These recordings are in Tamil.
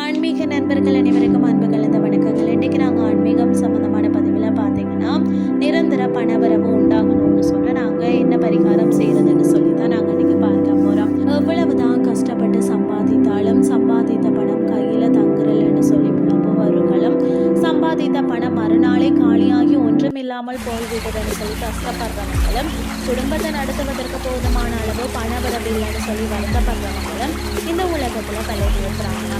ஆன்மீக நண்பர்கள் அனைவருக்கும் அன்பு கலந்த வணக்கங்கள். இன்றைக்கி நாங்கள் ஆன்மீகம் சம்மந்தமான பதிவில் பார்த்தீங்கன்னா நிரந்தர பணவரவு உண்டாகணும்னு சொல்ல நாங்கள் என்ன பரிகாரம் செய்கிறோம் இல்லாமல் போய்விட்டதுன்னு சொல்லி கஷ்டப்படுறவங்களும் குடும்பத்தை நடத்துவதற்கு போதுமான அளவு பண வரவில்லைன்னு சொல்லி வருத்தப்படுறவங்களும் இந்த உலகத்தில் பலர் இருக்கிறாங்க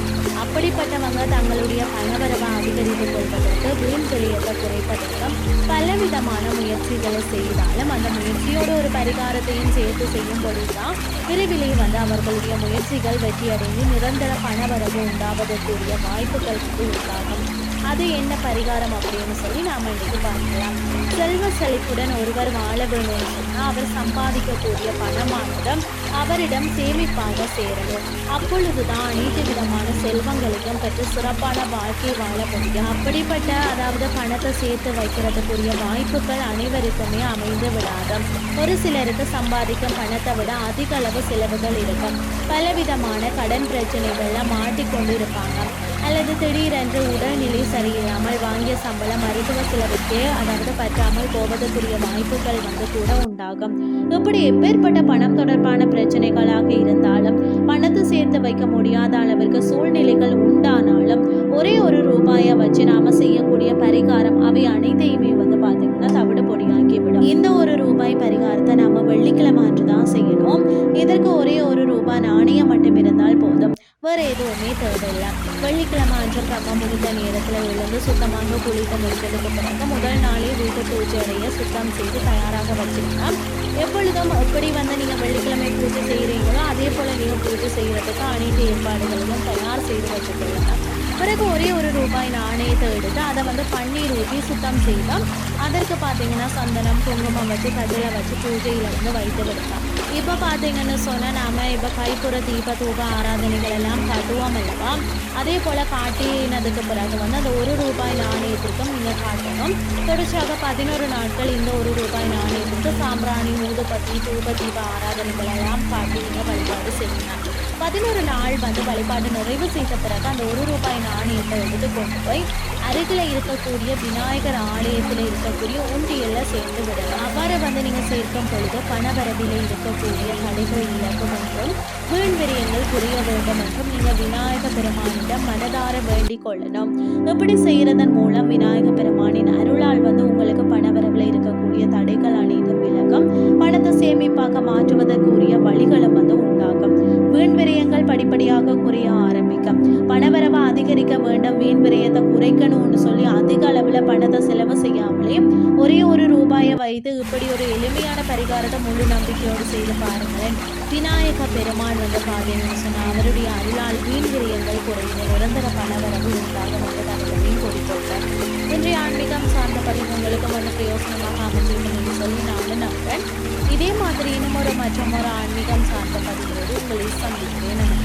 அப்படிப்பட்டவங்க தங்களுடைய பணவரவை அதிகரித்துக் கொள்வதற்கு வீண் தொழிலத்தை குறைப்பதற்கும் பலவிதமான முயற்சிகளை செய்தாலும் அந்த முயற்சியோட ஒரு பரிகாரத்தையும் சேர்த்து செய்யும் பொழுதுதான் விரைவிலேயே வந்து அவர்களுடைய முயற்சிகள் வெற்றியடைந்து நிரந்தர பணவரவு உண்டாவதற்குரிய வாய்ப்புகளுக்கு உண்டாகும். அது என்ன பரிகாரம் அப்படின்னு சொல்லி நாம் இன்றைக்கு பார்க்கலாம். செல்வ செழிப்புடன் ஒருவர் வாழ வேணும்னு சொன்னால் அவர் சம்பாதிக்கக்கூடிய பணமானது அவரிடம் சேமிப்பாக சேரணும். அப்பொழுதுதான் அனைத்து விதமான செல்வங்களையும் பெற்று சிறப்பான வாழ்க்கை வாழ முடியும். அப்படிப்பட்ட அதாவது பணத்தை சேர்த்து வைக்கிறதுக்குரிய வாய்ப்புகள் அனைவருக்குமே அமைந்து விடாது ஒரு சிலருக்கு சம்பாதிக்கும் பணத்தை விட அதிக அளவு செலவுகள் இருக்கும். பலவிதமான கடன் பிரச்சனைகளில் மாட்டிக்கொண்டு இருப்பாங்க அல்லது திடீரென்று உடல்நிலை சரியில்லாமல் வாங்கிய சம்பளம் மருத்துவ செலவுக்கு அதாவது பற்றாமல் போவதற்குரிய வாய்ப்புகள் வந்து கூட உண்டாகும். இப்படி எப்பேற்பட்ட பணம் தொடர்பான பிரச்சனைகளாக இருந்தாலும் பணத்தை சேர்த்து வைக்க முடியாத அளவிற்கு சூழ்நிலைகள் உண்டானாலும் ஒரே ஒரு ரூபாயை வச்சு நாம செய்யக்கூடிய பரிகாரம் அவை அனைத்தையுமே வந்து பார்த்தீங்கன்னா தவிடு பொடியாக்கிவிடும் இந்த ஒரு ரூபாய் பரிகாரத்தை நாம வெள்ளிக்கிழமை அன்று தான் செய்யணும். இதற்கு ஒரே ஒரு ரூபாய் நாணயம் மட்டும் இருந்தால் போதும். வேற எதுவுமே தேவையில்லை. வெள்ளிக்கிழமை அன்று பிரம்ம முடிந்த நேரத்தில் எழுந்து சுத்தமாக குளித்து முடித்ததுக்கு பிறகு முதல் நாளே வீட்டு பூஜை சுத்தம் செய்து தயாராக வச்சுருந்தா எப்பொழுதும் எப்படி வந்து நீங்கள் வெள்ளிக்கிழமை பூஜை செய்கிறீங்களோ அதே போல் நீங்கள் பூஜை செய்கிறதுக்கு அனைத்து ஏற்பாடுகளையும் தயார் செய்து வச்சுக்கொள்ளுங்க பிறகு ஒரே ஒரு ரூபாய் நாணயத்தை எடுத்து அதை வந்து பன்னீர் ஊற்றி சுத்தம் செய்தால் அதற்கு பார்த்தீங்கன்னா சந்தனம் குங்குமம் வச்சு கஜலை வச்சு பூஜையில் வந்து வைத்து விடலாம். இப்போ பார்த்தீங்கன்னு சொன்னால் நாம் இப்போ கைப்புற தீப தூப ஆராதனைகள் எல்லாம் காட்டுவோம் அல்லவா அதே போல் காட்டினதுக்கு பிறகு வந்து அந்த ஒரு ரூபாய் நாணயத்திற்கும் நீங்கள் காட்டணும் தொடர்ச்சியாக பதினோரு நாட்கள் இந்த ஒரு ரூபாய் நாணயத்திற்கு சாம்பிராணி ஊதுபத்தி தூப தீப ஆராதனைகள் எல்லாம் காட்டி நீங்கள் வழிபாடு செய்யணும் பதினோரு நாள் வந்து வழிபாடு நிறைவு செய்த பிறகு அந்த ஒரு ரூபாய் நாணயத்தை எடுத்து கொண்டு போய் அருகில் இருக்கக்கூடிய விநாயகர் ஆலயத்தில் இருக்கக்கூடிய உண்டியல்ல சேர்த்து விடலாம். அவ்வாறு வந்து நீங்கள் சேர்க்கும் பொழுது பணவரவில் இருக்கக்கூடிய தடைகள் இழக்கும் என்றும் வீண் விரயங்கள் புரிய வேண்டும் என்றும் நீங்கள் விநாயக பெருமானிடம் மனதார வேண்டிக் கொள்ளணும். இப்படி செய்கிறதன் மூலம் படிப்படியாக குறைய ஆரம்பிக்கும். பணவரவை அதிகரிக்க வேண்டும். வீண் விரயத்தை குறைக்கணும்னு சொல்லி அதிக அளவில் பணத்தை செலவு செய்யாமலே ஒரே ஒரு ரூபாயை வைத்து இப்படி ஒரு எளிமையான பரிகாரத்தை முழு நம்பிக்கையோடு செய்து பாருங்களேன். விநாயக பெருமான் வந்து பார்த்தீங்கன்னு சொன்னால் அவருடைய அருளால் வீண் விரயங்கள் குறைந்து நிரந்தர பணவரவு உண்டாக என்ற தகவலையும் கூறிக்கொள்கிறேன் இன்றைய ஆன்மீகம் சார்ந்த பதிவு உங்களுக்கு வந்து பிரயோசனமாக அமைஞ்சிருக்கும் என்று சொல்லி நானும் நம்புறேன். இதே மாதிரி இன்னும் ஒரு மற்றும் ஒரு ஆன்மீகம் சார்ந்த பதிவோடு உங்களை சந்திக்கிறேன்.